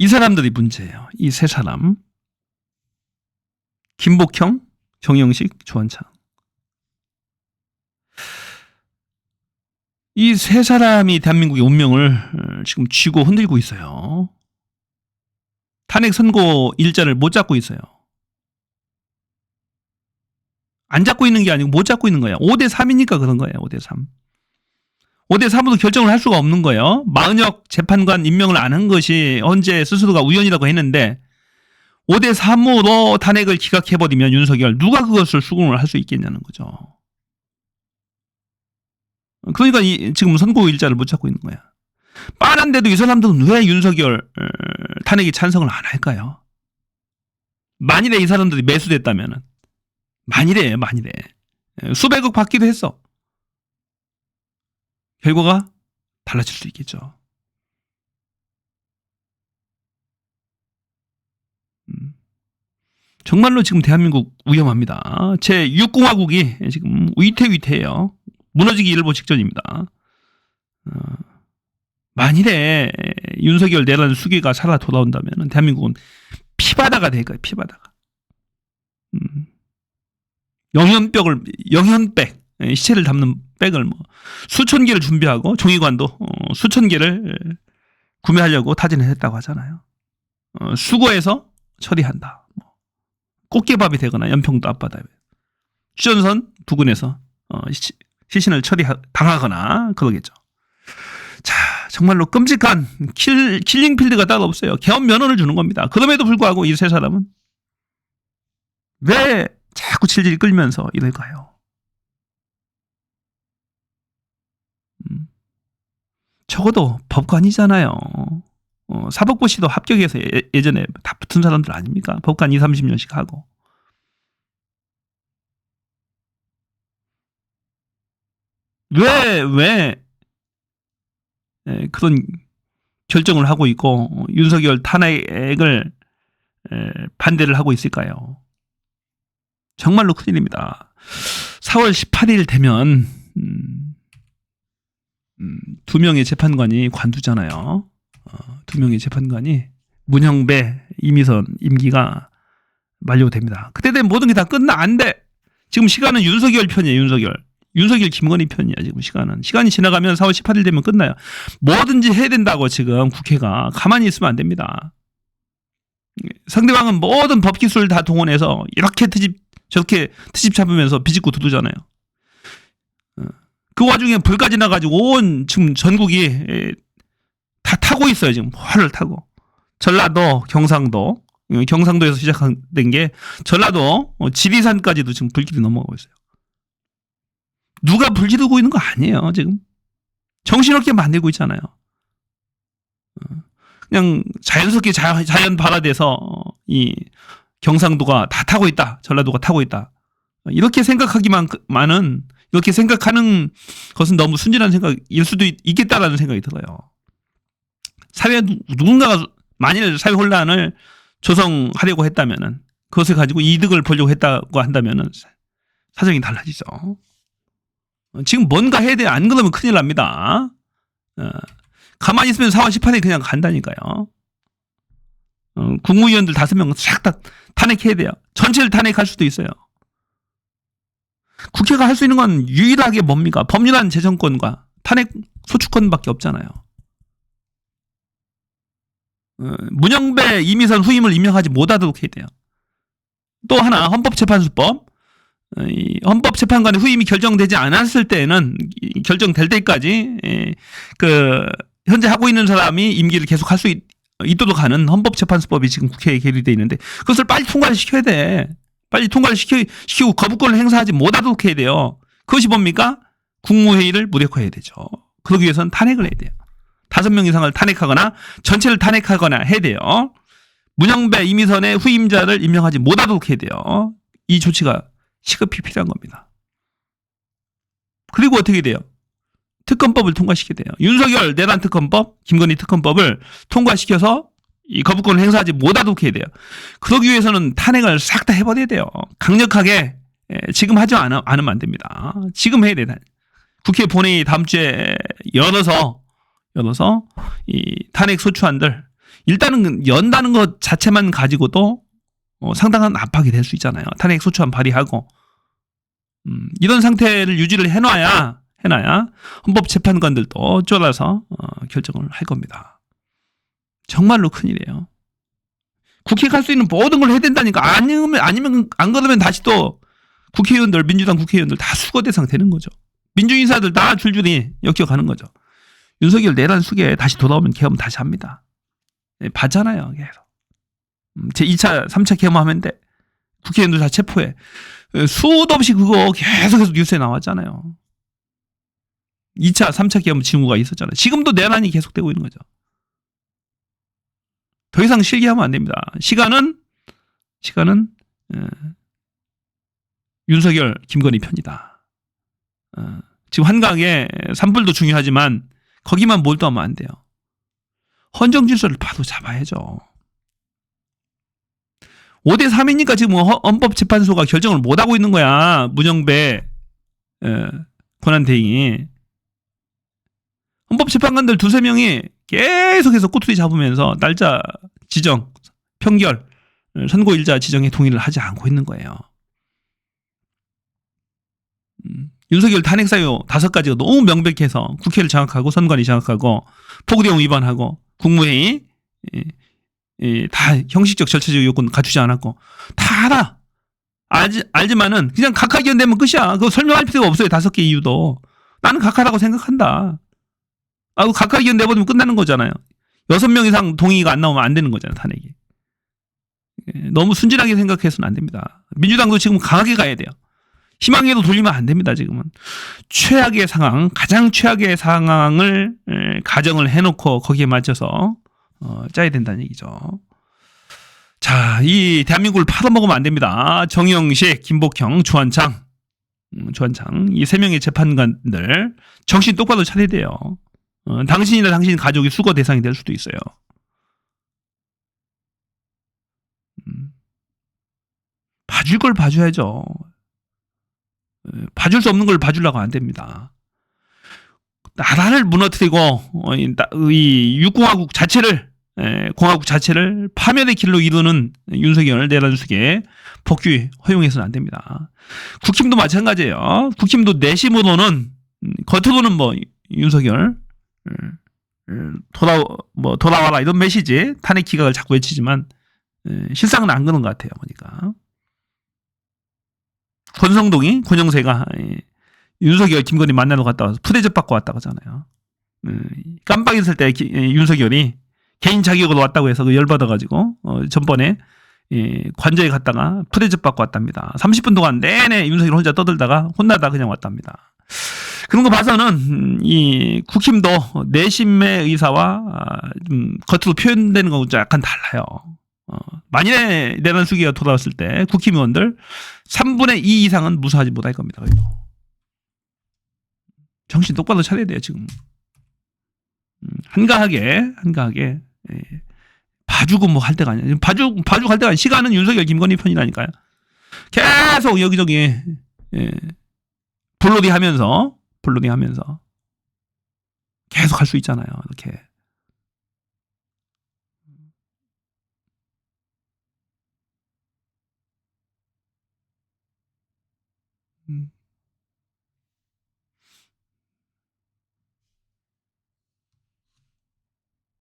이 사람들이 문제예요. 이 세 사람. 김복형, 정영식, 조한창. 이 세 사람이 대한민국의 운명을 어, 지금 쥐고 흔들고 있어요. 탄핵 선고 일자를 못 잡고 있어요. 안 잡고 있는 게 아니고 못 잡고 있는 거야. 5대 3이니까 그런 거예요. 5대 3. 5대 3으로 결정을 할 수가 없는 거예요. 마은혁 재판관 임명을 안 한 것이 언제 스스로가 우연이라고 했는데 5대 3으로 탄핵을 기각해버리면 윤석열 누가 그것을 수긍을 할 수 있겠냐는 거죠. 그러니까 이, 지금 선고 일자를 못 찾고 있는 거야. 뻔한데도 이 사람들은 왜 윤석열 어, 탄핵에 찬성을 안 할까요? 만일에 이 사람들이 매수됐다면은 만일에 만일에 수백억 받기도 했어. 결과가 달라질 수 있겠죠. 음. 정말로 지금 대한민국 위험합니다. 제 6공화국이 지금 위태위태해요. 무너지기 일보 직전입니다. 어, 만일에 윤석열 내란 수기가 살아 돌아온다면 대한민국은 피바다가 될 거예요. 피바다가. 음. 영현백을 영현백 예, 시체를 담는 백을 뭐 수천 개를 준비하고 종이관도 어, 수천 개를 구매하려고 타진을 했다고 하잖아요. 어, 수거해서 처리한다. 뭐. 꽃게밥이 되거나 연평도 앞바다에 휴전선 부근에서 어, 시, 시신을 처리 당하거나 그러겠죠. 자, 정말로 끔찍한 킬, 킬링 필드가 따로 없어요. 개업 면허를 주는 겁니다. 그럼에도 불구하고 이 세 사람은 왜 자꾸 질질 끌면서 이럴까요? 음. 적어도 법관이잖아요. 어, 사법고시도 합격해서 예, 전에다 붙은 사람들 아닙니까? 법관 2, 30년씩 하고. 왜, 왜, 에, 그런 결정을 하고 있고, 어, 윤석열 탄핵을 에, 반대를 하고 있을까요? 정말로 큰일입니다. 4월 18일 되면, 음, 음, 두 명의 재판관이 관두잖아요. 어, 두 명의 재판관이 문형배, 이미선 임기가 만료됩니다. 그때 되면 모든 게 다 끝나 안 돼. 지금 시간은 윤석열 편이에요. 윤석열. 윤석열 김건희 편이야 지금 시간은. 시간이 지나가면 4월 18일 되면 끝나요. 뭐든지 해야 된다고 지금 국회가 가만히 있으면 안 됩니다. 상대방은 모든 법 기술 다 동원해서 이렇게 트집 저렇게 트집 잡으면서 비집고 두두잖아요. 어. 그 와중에 불까지 나가지고 온 지금 전국이 다 타고 있어요 지금 화를 타고 전라도 경상도 경상도에서 시작된 게 전라도 어, 지리산까지도 지금 불길이 넘어가고 있어요. 누가 불 지르고 있는 거 아니에요 지금 정신없게 만들고 있잖아요. 어. 그냥 자연스럽게 자, 자연 발화돼서 이 경상도가 다 타고 있다. 전라도가 타고 있다. 이렇게 생각하기만 많은 이렇게 생각하는 것은 너무 순진한 생각일 수도 있, 겠다라는 생각이 들어요. 사회 누군가가 만일 사회 혼란을 조성하려고 했다면은 그것을 가지고 이득을 보려고 했다고 한다면은 사정이 달라지죠. 지금 뭔가 해야 돼. 안 그러면 큰일 납니다. 어, 가만히 있으면 4월 18일 그냥 간다니까요. 어, 국무위원들 다섯 명 싹 다 탄핵해야 돼요. 전체를 탄핵할 수도 있어요. 국회가 할 수 있는 건 유일하게 뭡니까? 법률안 재정권과 탄핵 소추권밖에 없잖아요. 어, 문영배 이미선 후임을 임명하지 못하도록 해야 돼요. 또 하나 헌법재판소법 어, 헌법재판관의 후임이 결정되지 않았을 때는 결정될 때까지 예, 그 현재 하고 있는 사람이 임기를 계속 할 수 있도록 하는 헌법재판소법이 지금 국회에 계류돼 있는데 그것을 빨리 통과를 시켜야 돼. 빨리 통과를 시켜, 시키고 거부권을 행사하지 못하도록 해야 돼요. 그것이 뭡니까? 국무회의를 무력화해야 되죠. 그러기 위해서는 탄핵을 해야 돼요. 다섯 명 이상을 탄핵하거나 전체를 탄핵하거나 해야 돼요. 문영배, 이미선의 후임자를 임명하지 못하도록 해야 돼요. 이 조치가 시급히 필요한 겁니다. 그리고 어떻게 돼요? 특검법을 통과시켜야 돼요. 윤석열 내란 특검법, 김건희 특검법을 통과시켜서 이 거부권을 행사하지 못하도록 해야 돼요. 그러기 위해서는 탄핵을 싹 다 해버려야 돼요. 강력하게 예, 지금 하지 않으면 안 됩니다. 지금 해야 돼. 국회 본회의 다음 주에 열어서 열어서 이 탄핵 소추안들 일단은 연다는 것 자체만 가지고도 어, 상당한 압박이 될 수 있잖아요. 탄핵 소추안 발의하고 음, 이런 상태를 유지를 해놔야 해놔야 헌법재판관들도 쫄아서 어, 결정을 할 겁니다. 정말로 큰일이에요. 국회 갈 수 있는 모든 걸 해야 된다니까 아니면 아니면 안 그러면 다시 또 국회의원들 민주당 국회의원들 다 수거 대상 되는 거죠. 민주인사들 다 줄줄이 역겨가는 거죠. 윤석열 내란 수계 다시 돌아오면 계엄 다시 합니다. 예, 봤잖아요, 계속. 음, 제 2차, 3차 계엄하면 돼. 국회의원들 다 체포해. 예, 수도 없이 그거 계속해서 뉴스에 나왔잖아요. 2차, 3차 계엄 징후가 있었잖아요. 지금도 내란이 계속되고 있는 거죠. 더 이상 실기하면 안 됩니다. 시간은, 시간은, 에, 윤석열, 김건희 편이다. 어, 지금 한강에 산불도 중요하지만 거기만 몰두하면 안 돼요. 헌정 질서를 바로 잡아야죠. 5대 3이니까 지금 헌- 헌법재판소가 결정을 못 하고 있는 거야. 문영배 에, 권한대행이 헌법재판관들 두세 명이 계속해서 꼬투리 잡으면서 날짜 지정, 어, 선고일자 지정에 동의를 하지 않고 있는 거예요. 음, 윤석열 탄핵 사유 다섯 가지가 너무 명백해서 국회를 장악하고 선관위 장악하고 포구대응 위반하고 국무회의 예, 예, 다 형식적 절차적 요건 갖추지 않았고 다 알아. 알지, 알지만은 그냥 각하의견 되면 끝이야. 그거 설명할 필요가 없어요. 다섯 개 이유도. 나는 각하라고 생각한다. 아, 그 각하 의견 내버리면 끝나는 거잖아요. 여섯 명 이상 동의가 안 나오면 안 되는 거잖아요. 탄핵이. 예, 너무 순진하게 생각해서는 안 됩니다. 민주당도 지금 강하게 가야 돼요. 희망에도 돌리면 안 됩니다. 지금은 최악의 상황, 가장 최악의 상황을 에, 가정을 해놓고 거기에 맞춰서 어, 짜야 된다는 얘기죠. 자, 이 대한민국을 팔아먹으면 안 됩니다. 정영식, 김복형, 주한창, 음, 주한창 이 세 명의 재판관들 정신 똑바로 차려야 돼요. 어, 당신이나 당신 가족이 수거 대상이 될 수도 있어요. 음. 봐줄 걸 봐줘야죠. 에, 봐줄 수 없는 걸 봐주려고 안 됩니다. 나라를 무너뜨리고 어, 이, 육공화국 자체를 에, 공화국 자체를 파멸의 길로 이루는 윤석열 내란 수계 복귀 허용해서는 안 됩니다. 국힘도 마찬가지예요. 국힘도 내심으로는 음, 겉으로는 뭐 윤석열 돌아 뭐 돌아와라 이런 메시지 탄핵 기각을 자꾸 외치지만 에, 실상은 안 그런 것 같아요. 보니까 권성동이 권영세가 예, 윤석열 김건희 만나러 갔다 와서 푸대접 받고 왔다고 하잖아요. 음, 깜빡 있을 때 기- 예, 윤석열이 개인 자격으로 왔다고 해서 그 열받아가지고 어, 전번에 예, 관저에 갔다가 푸대접 받고 왔답니다. 30분 동안 내내 윤석열 혼자 떠들다가 혼나다 그냥 왔답니다. 그런 거 봐서는 음, 이 국힘도 내심의 의사와 아, 좀 겉으로 표현되는 거하고 좀 약간 달라요. 어, 만일에 내란 수기가 돌아왔을 때 국힘 의원들 3분의 2 이상은 무사하지 못할 겁니다. 그래도. 정신 똑바로 차려야 돼요 지금. 음, 한가하게 한가하게 예. 봐주고 뭐 할 때가 아니야. 봐주 봐주고 할 때가 아니야. 시간은 윤석열 김건희 편이라니까요. 계속 여기저기 예. 불놀이 하면서 불놀이 하면서 계속 할 수 있잖아요. 이렇게